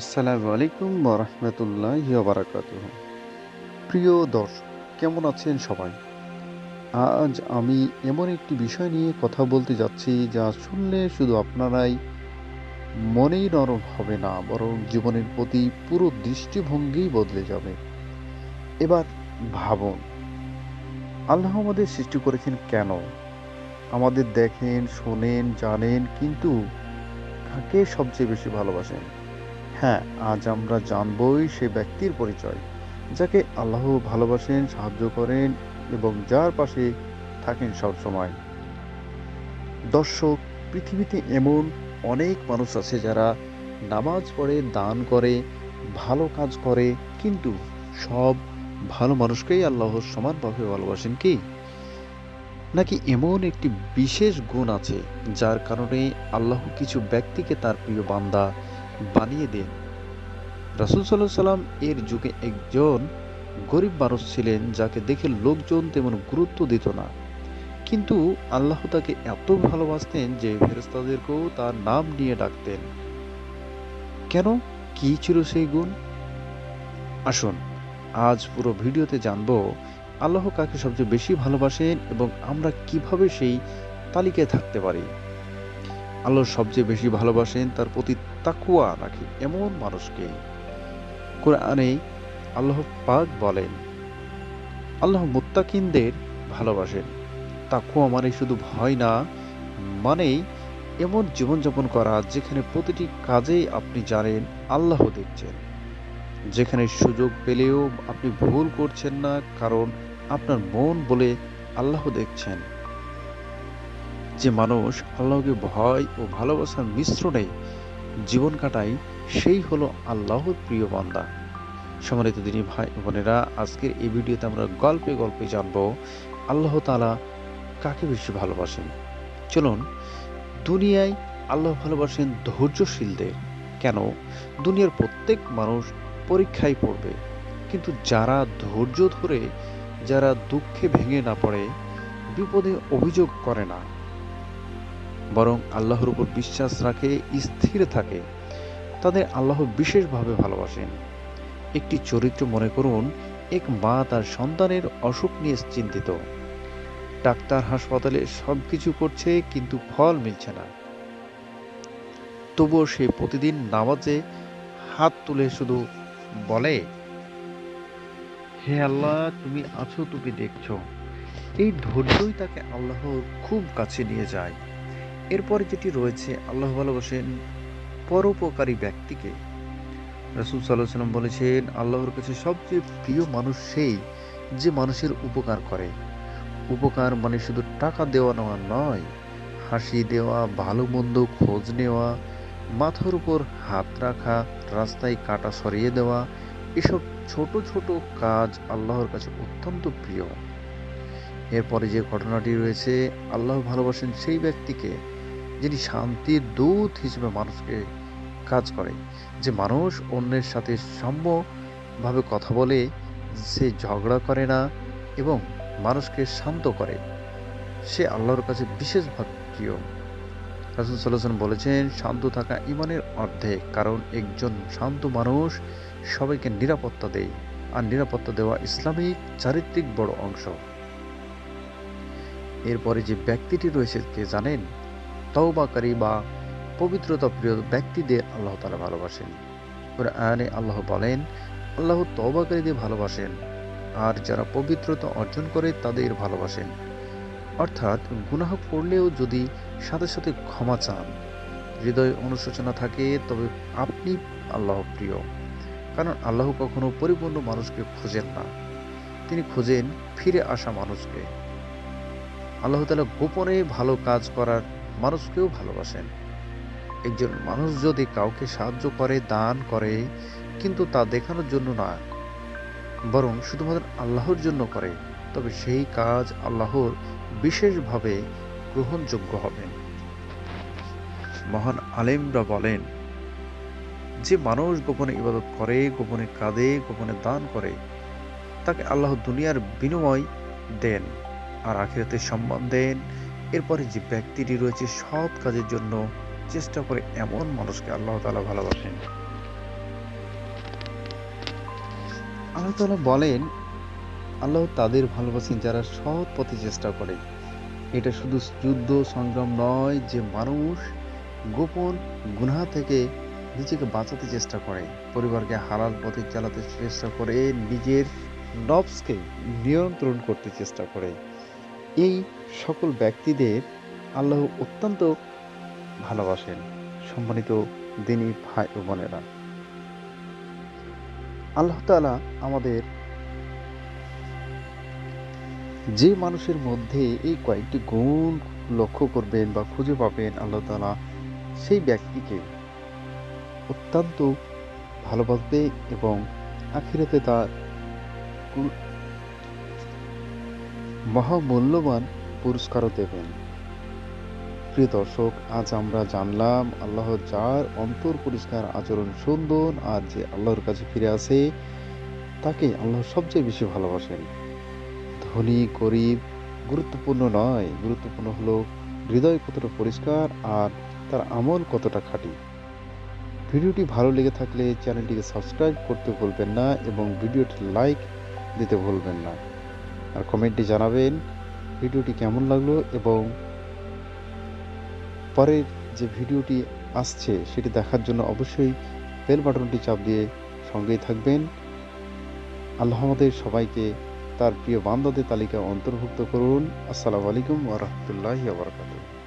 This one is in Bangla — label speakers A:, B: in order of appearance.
A: আসসালামু আলাইকুম রহমতুল্লাহ বারাকাত প্রিয় দর্শক, কেমন আছেন সবাই? আজ আমি এমন একটি বিষয় নিয়ে কথা বলতে যাচ্ছি যা শুনলে শুধু আপনারাই মনেই নরম হবে না, বরং জীবনের প্রতি পুরো দৃষ্টিভঙ্গি বদলে যাবে। এবার ভাবুন, আল্লাহ আমাদের সৃষ্টি করেছেন কেন? আমাদের দেখেন, শোনেন, জানেন, কিন্তু কাকে সবচেয়ে বেশি ভালোবাসেন? হ্যাঁ আজ আমরা জানবই সে ব্যক্তির পরিচয়, যাকে আল্লাহ ভালোবাসেন, সাহায্য করেন এবং যার পাশে থাকেন সবসময়। দর্শক, পৃথিবীতে এমন অনেক মানুষ আছে যারা নামাজ পড়ে, দান করে, ভালো কাজ করে, কিন্তু সব ভালো মানুষকেই আল্লাহ সমানভাবে ভালোবাসেন কি? নাকি এমন একটি বিশেষ গুণ আছে যার কারণে আল্লাহ কিছু ব্যক্তিকে তার প্রিয় বান্দা বানিয়ে দেন। রাসুল সাল্লাহ সাল্লাম এর যুগে একজন গরিব মানুষ ছিলেন যাকে দেখে লোকজন তেমন গুরুত্ব দিত না। কিন্তু আল্লাহ তাকে এত ভালোবাসতেন যে ফেরেস্তাদেরকেও তার নাম নিয়ে ডাকতেন। কেন? কি ছিল সেই গুণ? আসুন, আজ পুরো ভিডিওতে জানব আল্লাহ কাকে সবচেয়ে বেশি ভালোবাসেন এবং আমরা কীভাবে সেই তালিকায় থাকতে পারি। আল্লাহ সবচেয়ে বেশি ভালোবাসেন তার প্রতি তাকুয়া রাখে এমন মানুষকে। কোরআনে আল্লাহ পাক বলেন, আল্লাহ মুত্তাকিনদের ভালোবাসেন। তাকুয়া মানে শুধু ভয় না, মানেই এমন জীবনযাপন করা যেখানে প্রতিটি কাজেই আপনি জানেন আল্লাহ দেখছেন। যেখানে সুযোগ পেলেও আপনি ভুল করছেন না, কারণ আপনার মন বলে আল্লাহ দেখছেন। যে মানুষ আল্লাহকে ভয় ও ভালোবাসার মিশ্রণে জীবন কাটায়, সেই হলো আল্লাহর প্রিয় বান্দা। সম্মানিত দিনী ভাই বোনেরা, আজকের এই ভিডিওতে আমরা গল্পে গল্পে জানব, আল্লাহ তালা কাকে বেশি ভালোবাসেন? চলুন, দুনিয়ায় আল্লাহ ভালোবাসেন ধৈর্যশীলদের। কেন? দুনিয়ার প্রত্যেক মানুষ পরীক্ষায় পড়বে। কিন্তু যারা ধৈর্য ধরে, যারা দুঃখে ভেঙে না পড়ে, বিপদে অভিযোগ করে না। বরং আল্লাহর উপর বিশ্বাস রাখে, স্থির থাকে। তাদের আল্লাহ বিশেষভাবে ভালোবাসেন। একটি চরিত্র মনে করুন, এক মা তার সন্তানের অসুখ নিয়ে চিন্তিত। ডাক্তার হাসপাতালে সব কিছু করছে, কিন্তু ফল মিলছে না। তবুও সে প্রতিদিন নামাজে হাত তুলে শুধু বলে, হে আল্লাহ, তুমি আছো, তুমি দেখছ। এই ধৈর্যই তাকে আল্লাহর খুব কাছে নিয়ে যায়। এরপরে যেটি রয়েছে, আল্লাহ ভালোবাসেন পরোপকারী ব্যক্তিকে। রাসুল সাল্লাম বলেছেন, আল্লাহর কাছে সবচেয়ে প্রিয় মানুষ সেই যে মানুষের উপকার করে। উপকার মানে শুধু টাকা দেওয়া নেওয়া নয়, হাসি দেওয়া, ভালো মন্দ খোঁজ নেওয়া, মাথার উপর হাত রাখা, রাস্তায় কাটা সরিয়ে দেওয়া, এসব ছোট ছোট কাজ আল্লাহর কাছে অত্যন্ত প্রিয়। এরপরে যে ঘটনাটি রয়েছে, আল্লাহ ভালোবাসেন সেই ব্যক্তিকে যিনি শান্তির দূত হিসেবে মানুষকে কাজ করে। যে মানুষ অন্যের সাথে সম্যভাবে কথা বলে, সে ঝগড়া করে না এবং মানুষকে শান্ত করে। সে আল্লাহর কাছে বিশেষভাবে প্রিয় রাসুল সাল্লাম বলেছেন, শান্ত থাকা ইমানের অর্ধেক, কারণ একজন শান্ত মানুষ সবাইকে নিরাপত্তা দেয়, আর নিরাপত্তা দেওয়া ইসলামিক চারিত্রিক বড় অংশ। এরপরে যে ব্যক্তিটি রয়েছে, কে জানেন? তওবাকারী বা পবিত্রতা প্রিয় ব্যক্তিদের আল্লাহ তালা ভালোবাসেন। আয়নে আল্লাহ বলেন, আল্লাহ তওবাকারীদের ভালোবাসেন, আর যারা পবিত্রতা অর্জন করে তাদের ভালোবাসেন। অর্থাৎ গুনাহ করলেও যদি সাথে সাথে ক্ষমা চান, হৃদয় অনুশোচনা থাকে, তবে আপনি আল্লাহ প্রিয়। কারণ আল্লাহ কখনো পরিপূর্ণ মানুষকে খোঁজেন না। তিনি খোঁজেন ফিরে আসা মানুষকে। আল্লাহ তালা গোপনে ভালো কাজ করার মানুষকেও ভালোবাসেন। একজন মানুষ যদি কাউকে সাহায্য করে, দান করে, কিন্তু তা দেখানোর জন্য না, বরং শুধুমাত্র আল্লাহর জন্য করে, তবে সেই কাজ আল্লাহর বিশেষভাবে গ্রহণযোগ্য হবে। মহান আলেমরা বলেন, যে মানুষ গোপনে ইবাদত করে, গোপনে কাঁদে, গোপনে দান করে, তাকে আল্লাহ দুনিয়ার বিনিময় দেন, আর আখিরাতে সম্মান দেন এরপরে যে ব্যক্তিটি রয়েছে সৎ কাজের জন্য চেষ্টা করে এমন মানুষকে আল্লাহ তালা ভালোবাসেন। আল্লাহ তাআলা বলেন, আল্লাহ তাদের ভালোবাসেন যারা সৎ পথে চেষ্টা করে। এটা শুধু যুদ্ধ, সংগ্রাম নয় যে মানুষ গোপন গুনাহ থেকে নিজেকে বাঁচাতে চেষ্টা করে। পরিবারকে হালাল পথে চালাতে চেষ্টা করে, নিজের নবসকে নিয়ন্ত্রণ করতে চেষ্টা করে। এই সকল ব্যক্তিদের আল্লাহ অত্যন্ত ভালোবাসেন, সম্মানিত দিনী ভাই ও বোনেরা। আল্লাহ তাআলা আমাদের যে মানুষের মধ্যে এই কয়েকটি গুণ লক্ষ্য করবেন বা খুঁজে পাবেন, আল্লাহ তাআলা সেই ব্যক্তিকে অত্যন্ত ভালোবাসবে এবং আখিরাতে তার মহামূল্যবান পুরস্কারও দেবেন। প্রিয় দর্শক, আজ আমরা জানলাম আল্লাহ যার অন্তর পরিষ্কার আচরণ সুন্দর আর যে আল্লাহর কাছে ফিরে আসে, তাকে আল্লাহ সবচেয়ে বেশি ভালোবাসেন। ধনী, গরিব গুরুত্বপূর্ণ নয়, গুরুত্বপূর্ণ হলো হৃদয় কতটা পরিষ্কার আর তার আমল কতটা খাঁটি। ভিডিওটি ভালো লেগে থাকলে চ্যানেলটিকে সাবস্ক্রাইব করতে ভুলবেন না এবং ভিডিওটি লাইক দিতে ভুলবেন না। আর কমেন্টে জানাবেন ভিডিওটি কেমন লাগল এবং পরের যে ভিডিওটি আসছে সেটি দেখার জন্য অবশ্যই বেল বাটনটি চাপ দিয়ে সঙ্গেই থাকবেন। আল্লাহ আমাদের সবাইকে তার প্রিয় বান্ধবদের তালিকা অন্তর্ভুক্ত করুন। আসসালামু আলাইকুম ওরহমতুল্লাহ বারাকাতুহু।